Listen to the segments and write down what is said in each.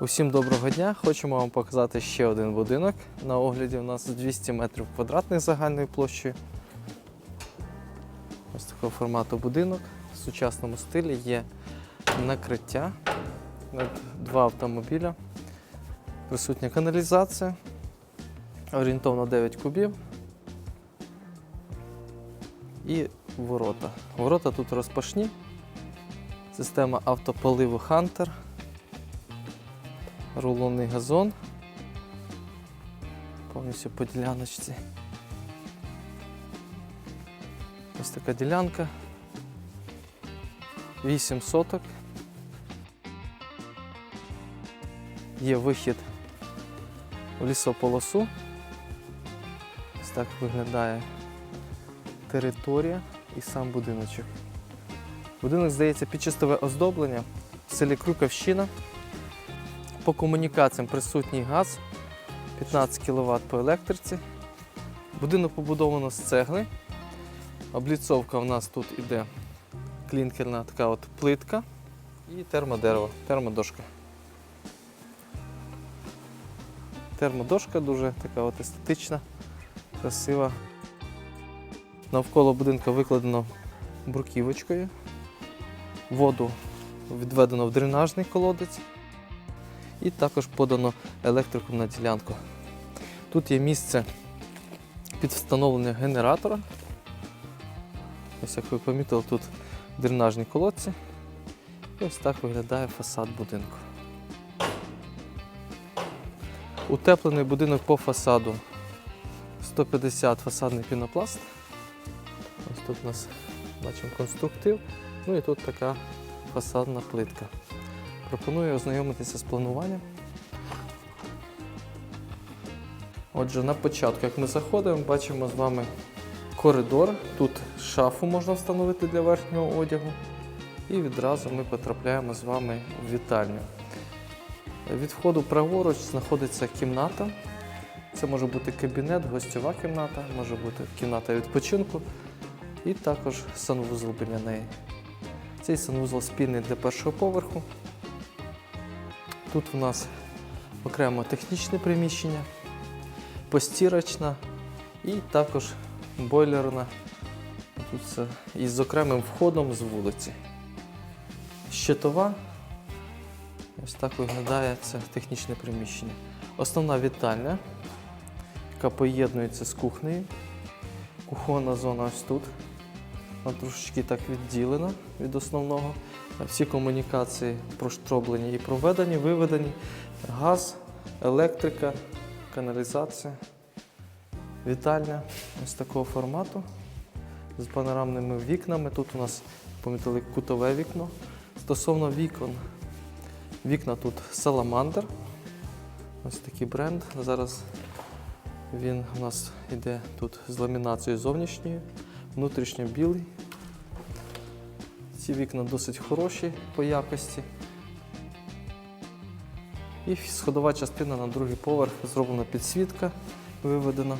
Усім доброго дня! Хочемо вам показати ще один будинок. На огляді у нас 200 метрів квадратних загальною площею. Ось такого формату будинок в сучасному стилі є накриття, два автомобіля, присутня каналізація, орієнтовно 9 кубів і ворота. Ворота тут розпашні, система автополиву Hunter рулонний газон. Повністю по діляночці. Ось така ділянка. 8 соток. Є вихід у лісополосу. Ось так виглядає територія і сам будиночок. Будинок здається під оздоблення в селі Крюковщина. По комунікаціям присутній газ 15 кВт по електриці. Будинок побудовано з цегли. Обліцовка у нас тут іде клінкерна така от плитка і термодерево, термодошка. Термодошка дуже така от естетична, красива. Навколо будинку викладено бруківочкою. Воду відведено в дренажний колодець і також подано електрику на ділянку. Тут є місце під встановлення генератора. Ось як ви помітили, тут дренажні колодці. І ось так виглядає фасад будинку. Утеплений будинок по фасаду 150 фасадний пінопласт. Ось тут у нас бачимо конструктив. Ну і тут така фасадна плитка. Пропоную ознайомитися з плануванням. Отже, на початку, як ми заходимо, бачимо з вами коридор. Тут шафу можна встановити для верхнього одягу. І відразу ми потрапляємо з вами в вітальню. Від входу праворуч знаходиться кімната. Це може бути кабінет, гостьова кімната, може бути кімната відпочинку і також санвузол біля неї. Цей санвузол спільний для першого поверху. Тут у нас окремо технічне приміщення, постірочна і також бойлерна. Тут все із окремим входом з вулиці. Щитова. Ось так виглядає це технічне приміщення. Основна вітальня, яка поєднується з кухнею. Кухонна зона ось тут. Трошечки так відділена від основного. Всі комунікації проштроблені і проведені, виведені. Газ, електрика, каналізація, вітальня ось такого формату з панорамними вікнами. Тут у нас помітили кутове вікно. Стосовно вікон, вікна тут Salamander. Ось такий бренд. Зараз він у нас йде тут з ламінацією зовнішньою, внутрішньо білий. Ці вікна досить хороші по якості. І сходова частина на другий поверх зроблена підсвітка, виведена.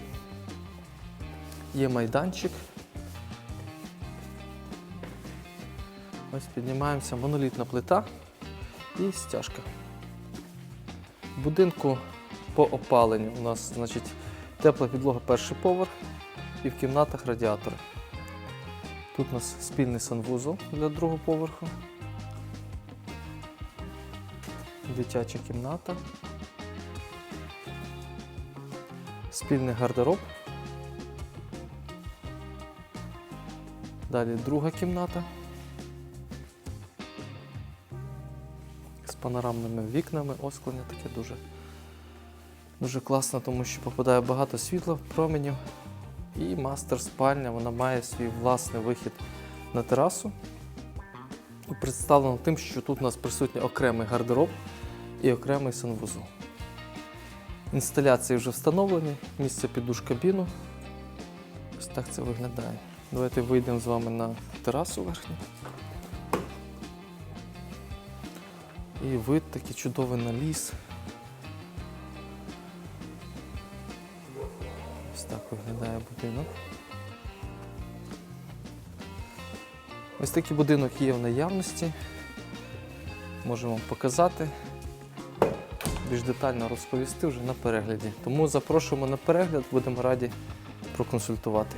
Є майданчик. Ось піднімаємося, монолітна плита і стяжка. В будинку по опаленню у нас значить, тепла підлога перший поверх і в кімнатах радіатори. Тут у нас спільний санвузол для другого поверху. Дитяча кімната. Спільний гардероб. Далі друга кімната. З панорамними вікнами, осклення таке дуже, дуже класно, тому що попадає багато світла, променів. І мастер спальня вона має свій власний вихід на терасу. Представлено тим, що тут у нас присутній окремий гардероб і окремий санвузол. Інсталяції вже встановлені, місце під душ кабіну. Ось так це виглядає. Давайте вийдемо з вами на терасу верхню. І вид такий чудовий на ліс. Виглядає будинок. Ось такий будинок є в наявності. Можемо вам показати. більш детально розповісти вже на перегляді. Тому запрошуємо на перегляд, будемо раді проконсультувати.